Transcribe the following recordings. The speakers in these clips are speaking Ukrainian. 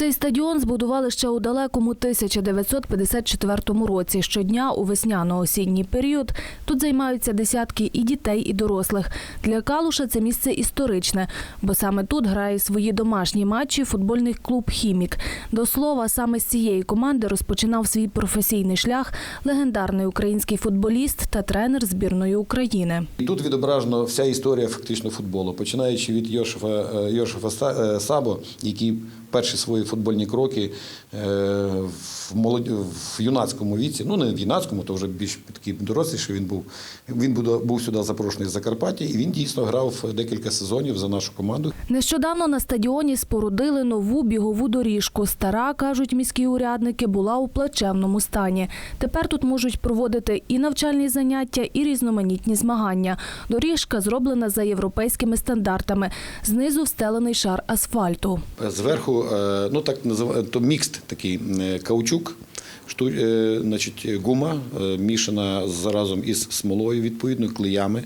Цей стадіон збудували ще у далекому 1954 році. Щодня у весняно-осінній період тут займаються десятки і дітей, і дорослих. Для Калуша це місце історичне, бо саме тут грає свої домашні матчі футбольний клуб Хімік. До слова, саме з цієї команди розпочинав свій професійний шлях легендарний український футболіст та тренер збірної України. Тут відображена вся історія фактично футболу, починаючи від Йошефа, е, Йошефа е, Сабо, який перші свої футбольні кроки е, в, молод... в юнацькому віці, ну не в юнацькому, то вже більш такий доросліший він був. Він був, був сюди запрошений з Закарпаття, і він дійсно грав декілька сезонів за нашу команду. Нещодавно на стадіоні спорудили нову бігову доріжку. Стара, кажуть міські урядники, була у плачевному стані. Тепер тут можуть проводити і навчальні заняття, і різноманітні змагання. Доріжка зроблена за європейськими стандартами. Знизу встелений шар асфальту. Зверху, е, ну так називаємо, то мікст такий е, каучук. Шту, е, значить, гума е, мішана разом із смолою, відповідно, клеями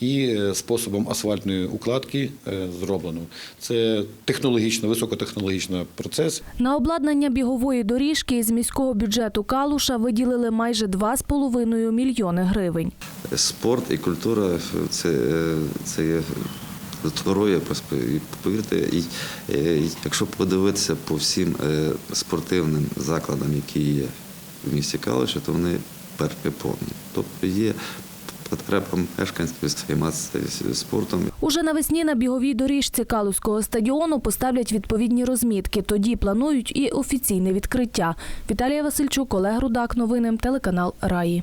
і е, способом асфальтної укладки е, зроблено. Це технологічно, високотехнологічний процес. На обладнання бігової доріжки з міського бюджету Калуша виділили майже 2,5 мільйони гривень. Спорт і культура це, е, це є здоров'я, і повірте, е, якщо подивитися по всім е, спортивним закладам, які є в місті Калуші, то вони переповнені. Тобто є потреба мешканців займатися спортом. Уже навесні на біговій доріжці Калузького стадіону поставлять відповідні розмітки. Тоді планують і офіційне відкриття. Віталія Васильчук, Олег Рудак. Новини телеканал Раї.